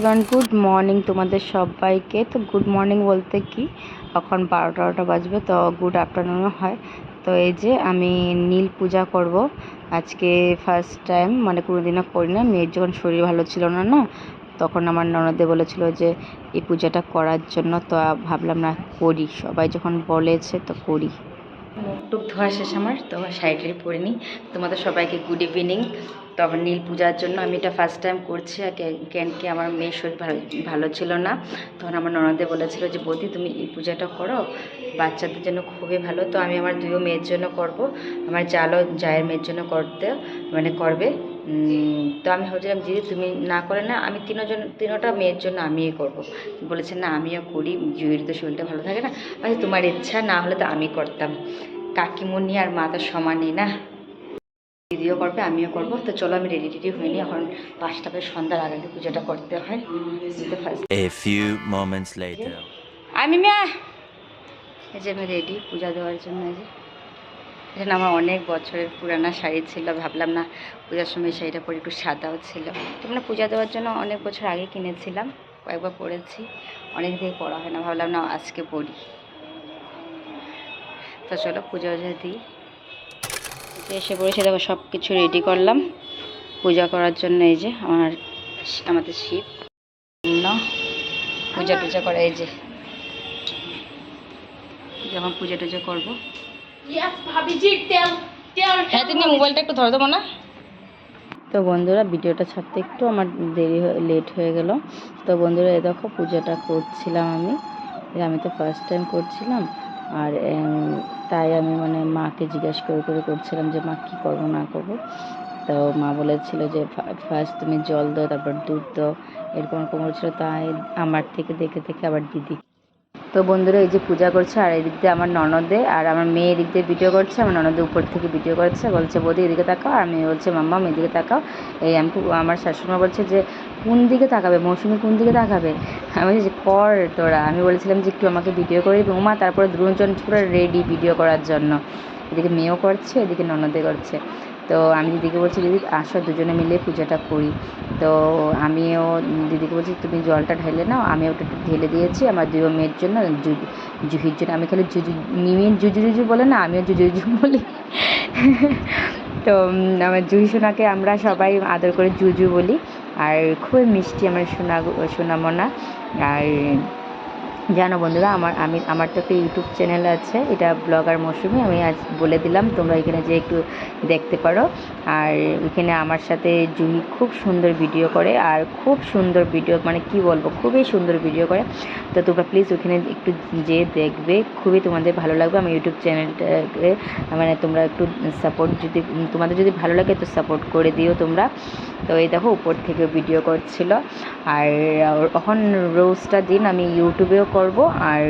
Everyone good morning তোমাদের সবাইকে। তো গুড মর্নিং বলতে কি? এখন বারোটা বারোটা বাজবে, তো গুড আফটারনুনও হয়। তো এই যে আমি নীল পূজা করব। আজকে ফার্স্ট টাইম মানে কোনোদিনও করি না। মেয়ের যখন শরীর ভালো ছিল না না, তখন আমার ননদে বলেছিল যে, এই পূজাটা করার জন্য তো ভাবলাম না করি। সবাই যখন বলেছে, তো করি। মুখ টুক ধোয়া শেষ আমার, তো শাড়িটারি পরে নিই। তোমাদের সবাইকে গুড ইভিনিং তো আমার নীল পূজার জন্য আমি এটা ফার্স্ট টাইম করছি আর কেন কি আমার মেয়ের শরীর ভালো ভালো ছিল না। তখন আমার ননদে বলেছিল যে, বৌদি, তুমি এই পূজাটা করো, বাচ্চাদের জন্য খুবই ভালো। তো আমি আমার দুইও মেয়ের জন্য করব, আমার জালও জায়ের মেয়ের জন্য করতে মানে করবে। তো আমি ভাবছিলাম, দিদি, তুমি না করে না, আমি তিনজন, তিনোটা মেয়ের জন্য আমিই করব। বলেছে, না, আমিও করি, জুয়ের তো শরীরটা ভালো থাকে না। আচ্ছা তোমার ইচ্ছা না হলে তো আমি করতাম। কাকিমুনি আর মা তো সমানই না। দিদিও করবে আমিও করব। তো চলো আমি রেডি টেডি হইনি এখন পাঁচটা বাজে সন্ধ্যার আগে পুজোটা করতে হয়। A few moments later. আমি মিয়া! এই যে আমি রেডি পূজা দেওয়ার জন্য এই যে। এটা আমার অনেক বছরের পুরানা শাড়ি ছিল ভাবলাম না পূজার সময় শাড়িটা পরে একটু সাদাও ছিল। তোমরা পূজা দেওয়ার জন্য অনেক বছর আগে কিনেছিলাম কয়েকবার পরেছি। অনেক দিন পরা হয় না ভাবলাম না আজকে পরি। তো চলো পূজা দিই। এসে পড়েছে দেখো সব কিছু রেডি করলাম। পূজা করার জন্য এই যে আমার আমাদের শিব। পূজা টুজা করা এই যে। যখন পূজা টুজা করব. হ্যাঁ তিনি মোবাইলটা একটু ধরে দেবো না? তো বন্ধুরা ভিডিওটা ছাড়তে একটু আমার দেরি লেট হয়ে গেল। তো বন্ধুরা এ দেখো পূজাটা করছিলাম আমি। আমি তো ফার্স্ট টাইম করছিলাম। আর তাই আমি মানে মাকে জিজ্ঞেস করে করে করছিলাম যে, মা, কী করব, না করব? তো মা বলেছিল যে ফার্স্ট তুমি জল দাও, তারপর দুধ দাও। এরকম এরকম বলছিলো, তাই আমার থেকে দেখে দেখে আবার দিদি তো বন্ধুরা, এই যে পূজা করছে আর এদিক দিয়ে আমার ননদে আর আমার মেয়ে এদিক দিয়ে ভিডিও করছে, আমার ননদে উপর থেকে ভিডিও করছে, বলছে, বৌদি, এদিকে তাকাও। আর মেয়ে বলছে, মাম্মা এদিকে তাকাও। এই আমি আমার শাশুড়িমা বলছে যে, কোন দিকে তাকাবে? মৌসুমি কোন দিকে তাকাবে? আমি বলছি, যে, কর তোরা। আমি বলেছিলাম যে, একটু আমাকে ভিডিও করে দিবি উমা তারপরে দুজন পুরো রেডি ভিডিও করার জন্য। এদিকে মেয়েও করছে, এদিকে ননদে করছে। তো আমি দিদিকে বলছি, দিদি, আসো দুজনে মিলে পূজাটা করি। তো আমিও, দিদিকে বলছি, তুমি জলটা ঢেলে নাও, আমি ওটা ঢেলে দিয়েছি, আমার দুই মেয়ের জন্য জুহির জন্য। আমি খালি জুজু, মিমির জুজু জুজু বলে না, আমিও জুজু জুজু বলি। তো আমার জুহি সোনাকে আমরা সবাই আদর করে জুজু বলি। আর খুবই মিষ্টি আমার সোনা সোনামোনা। আর জানো বন্ধুরা, আমার আমি আমার তো একটা ইউটিউব চ্যানেল আছে, এটা ব্লগার মৌসুমি, আমি আজ বলে দিলাম, তোমরা এখানে যে একটু দেখতে পারো। আর এখানে আমার সাথে জুহি খুব সুন্দর ভিডিও করে, আর খুব সুন্দর ভিডিও মানে কি বলব, খুবই সুন্দর ভিডিও করে। তো তোমরা প্লিজ ওখানে একটু যেয়ে দেখবে, খুবই তোমাদের ভালো লাগবে আমি ইউটিউব চ্যানেলটাকে মানে তোমরা একটু সাপোর্ট যদি, তোমাদের যদি ভালো লাগে তো সাপোর্ট করে দিও তোমরা। তো এই দেখো, উপর থেকে ভিডিও করছিল। আর এখন রোজটা দিন আমি ইউটিউবেও করব আর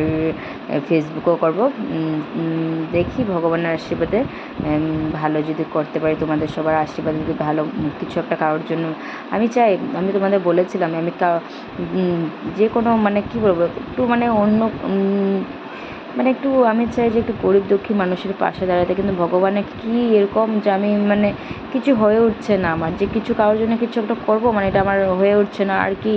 ফেসবুকও করব। দেখি ভগবানের আশীর্বাদে ভালো যদি করতে পারি তোমাদের সবার আশীর্বাদ, যদি ভালো কিছু একটা কারোর জন্য। আমি চাই, আমি তোমাদের বলেছিলাম, আমি যে কোনো মানে কি বলব, একটু মানে অন্য মানে একটু আমি চাই যে একটু গরিব দুঃখী মানুষের পাশে দাঁড়াতে, কিন্তু ভগবানের কি এরকম যে আমি মানে কিছু হয়ে উঠছে না আমার, যে কিছু কারোর জন্য কিছু একটা করব মানে এটা আমার হয়ে উঠছে না। আর কি,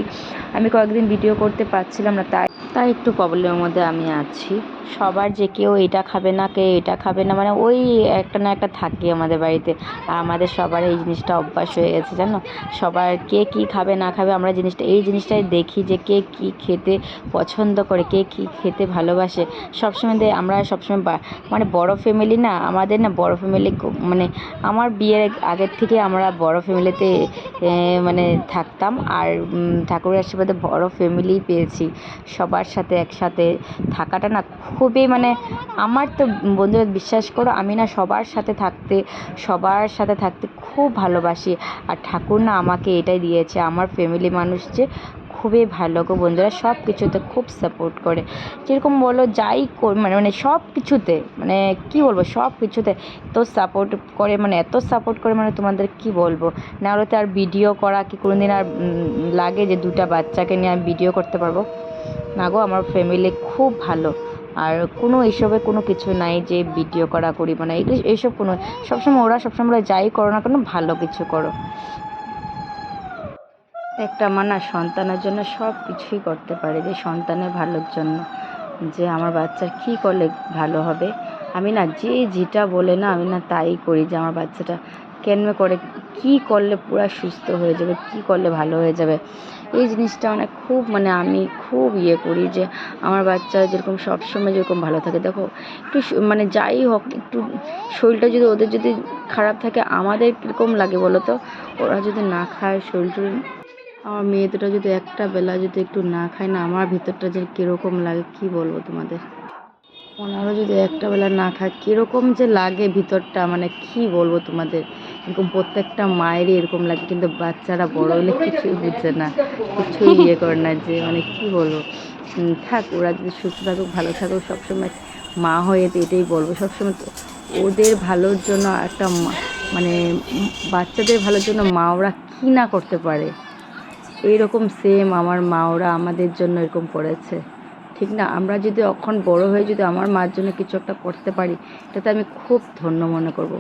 আমি কয়েকদিন ভিডিও করতে পারছিলাম না, তাই তাই একটু প্রবলেমের মধ্যে আমি আছি। সবার যে কেউ এটা খাবে না কে এটা খাবে না মানে ওই একটা না একটা থাকে আমাদের বাড়িতে। আর আমাদের সবার এই জিনিসটা অভ্যাস হয়ে গেছে, জানো? সবার কে কি খাবে, না খাবে, আমরা জিনিসটা, এই জিনিসটাই দেখি যে কে কি খেতে পছন্দ করে, কে কি খেতে ভালোবাসে। সবসময় আমরা সবসময় মানে বড় ফ্যামিলি না, আমাদের না বড় ফ্যামিলি মানে আমার বিয়ের আগের থেকে আমরা বড় ফ্যামিলিতে মানে থাকতাম। আর ঠাকুরের আশীর্বাদে বড় ফ্যামিলি পেয়েছি। সবার সাথে একসাথে থাকাটা না খুবই মানে আমার তো বন্ধুরা বিশ্বাস করো, আমি না সবার সাথে থাকতে, সবার সাথে থাকতে খুব ভালোবাসি। আর ঠাকুর না আমাকে এটাই দিয়েছে, আমার ফ্যামিলি মানুষ যে খুবই ভালো গো বন্ধুরা সব কিছুতে খুব সাপোর্ট করে। যেরকম বলো, যাই মানে মানে সব কিছুতে মানে কি বলব সব কিছুতে এত সাপোর্ট করে মানে এত সাপোর্ট করে মানে তোমাদের কি বলব? না হলে তো আর ভিডিও করা কি কোনোদিন আর লাগে যে দুটা বাচ্চাকে নিয়ে আমি ভিডিও করতে পারব? না গো, আমার ফ্যামিলি খুব ভালো। আর কোনো এসবে কোনো কিছু নাই যে ভিডিও করা করি মানে এগুলো এইসব কোনো, সবসময় ওরা সবসময় যাই করো না কেন, ভালো কিছু করো। একটা মানা সন্তানের জন্য সব কিছুই করতে পারে, যে সন্তানের ভালোর জন্য। যে আমার বাচ্চার কী করলে ভালো হবে? আমি না যে যেটা বলে না, আমি না তাই করি যে আমার বাচ্চাটা কেন করে, কি করলে পুরো সুস্থ হয়ে যাবে, কি করলে ভালো হয়ে যাবে। এই জিনিসটা মানে খুব মানে আমি খুব ইয়ে করি যে আমার বাচ্চা যেরকম সবসময় যেরকম ভালো থাকে। দেখো, একটু মানে যাই হোক, একটু শরীরটা যদি ওদের যদি খারাপ থাকে, আমাদের কীরকম লাগে বলো তো? ওরা যদি না খায় শরীর আমার মেয়ে দুটো যদি একটা বেলা যদি একটু না খায় না, আমার ভিতরটা যে কীরকম লাগে কি বলব তোমাদের? ওনারও যদি একটা বেলা না খায়, কীরকম যে লাগে ভিতরটা মানে কি বলব তোমাদের? এরকম প্রত্যেকটা মায়েরই এরকম লাগে, কিন্তু বাচ্চারা বড় হলে কিছুই বুঝছে না, কিছুই ইয়ে করে না যে মানে কি বলব। থাক, ওরা যদি সুস্থ থাকুক, ভালো থাকুক, সবসময় মা হয়ে তো এটাই বলব, সবসময় ওদের ভালোর জন্য একটা মানে বাচ্চাদের ভালোর জন্য মা ওরা কী না করতে পারে। এইরকম সেম আমার মা ওরা আমাদের জন্য এরকম করেছে। ঠিক না? আমরা যদি এখন বড় হয়ে যদি আমার মার জন্য কিছু একটা করতে পারি এটাতে আমি খুব ধন্য মনে করব।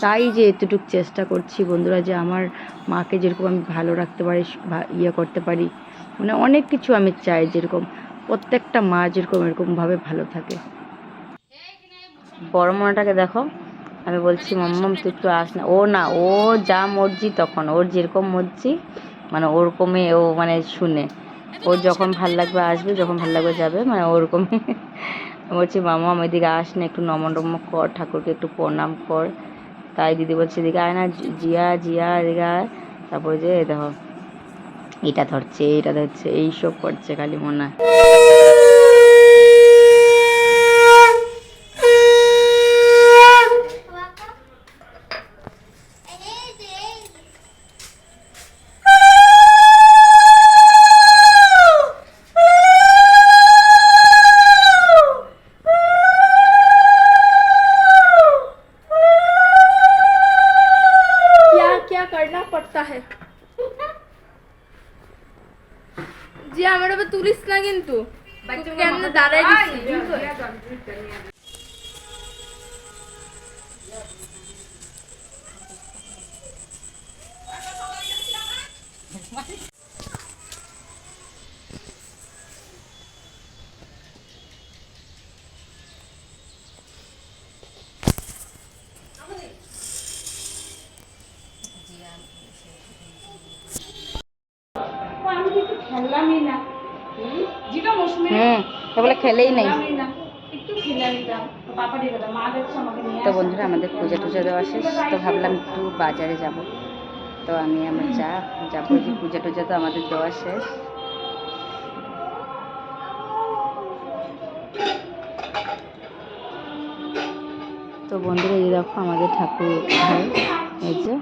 তাই যে এতটুকু চেষ্টা করছি বন্ধুরা যে আমার মাকে যেরকম আমি ভালো রাখতে পারি ইয়ে করতে পারি। মানে অনেক কিছু আমি চাই যেরকম, প্রত্যেকটা মা যেরকম এরকমভাবে ভালো থাকে। বড় মনাটাকে দেখো, আমি বলছি, মাম্মাম, তুই একটু আস না। ও না, ও যা মর্জি তখন, ওর যেরকম মর্জি মানে ওরকমই ও মানে শুনে। ও যখন ভালো লাগবে আসবে, যখন ভালো লাগবে যাবে মানে ওরকমই। বলছি, মামা, আমার এদিকে আস না, একটু নমন টম কর, ঠাকুরকে একটু প্রণাম কর। তাই দিদি বলছে, এদিকে আয় না, জিয়া জিয়া, এদিকে আয়। তারপরে যে দেখো, এটা ধরছে এটা ধরছে এইসব করছে খালি মনে হয়। জি আমার আবার তুলিস না কিন্তু। আমরা দাঁড়াই দিচ্ছি হুম তো বলে খেলেই নেই। তো বন্ধুরা আমাদের পূজা টুজা দেওয়া শেষ। তো ভাবলাম একটু বাজারে যাব। তো আমি আমার যা যাব যে পূজা টুজা তো আমাদের দেওয়া শেষ। তো বন্ধুরা এই দেখো আমাদের ঠাকুর ঘর। এই যে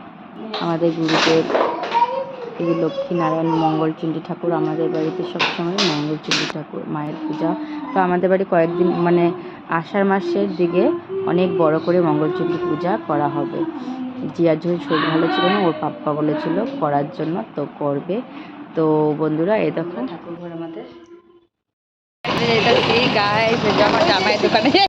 আমাদের গুরুদেব এই লক্ষ্মীনারায়ণ মঙ্গলচণ্ডী ঠাকুর আমাদের বাড়িতে সবসময় মঙ্গলচণ্ডী ঠাকুর মায়ের পূজা। তো আমাদের বাড়ি কয়েকদিন মানে আষাঢ় মাসের দিকে অনেক বড় করে মঙ্গলচণ্ডী পূজা করা হবে। জিয়ার যখন শরীর ভালো ছিল না, ওর পাপ্পা বলেছিল করার জন্য, তো করবে। তো বন্ধুরা এ দেখো। ঠাকুর ঘর আমাদের গায়ে জামা জামাই দোকানে।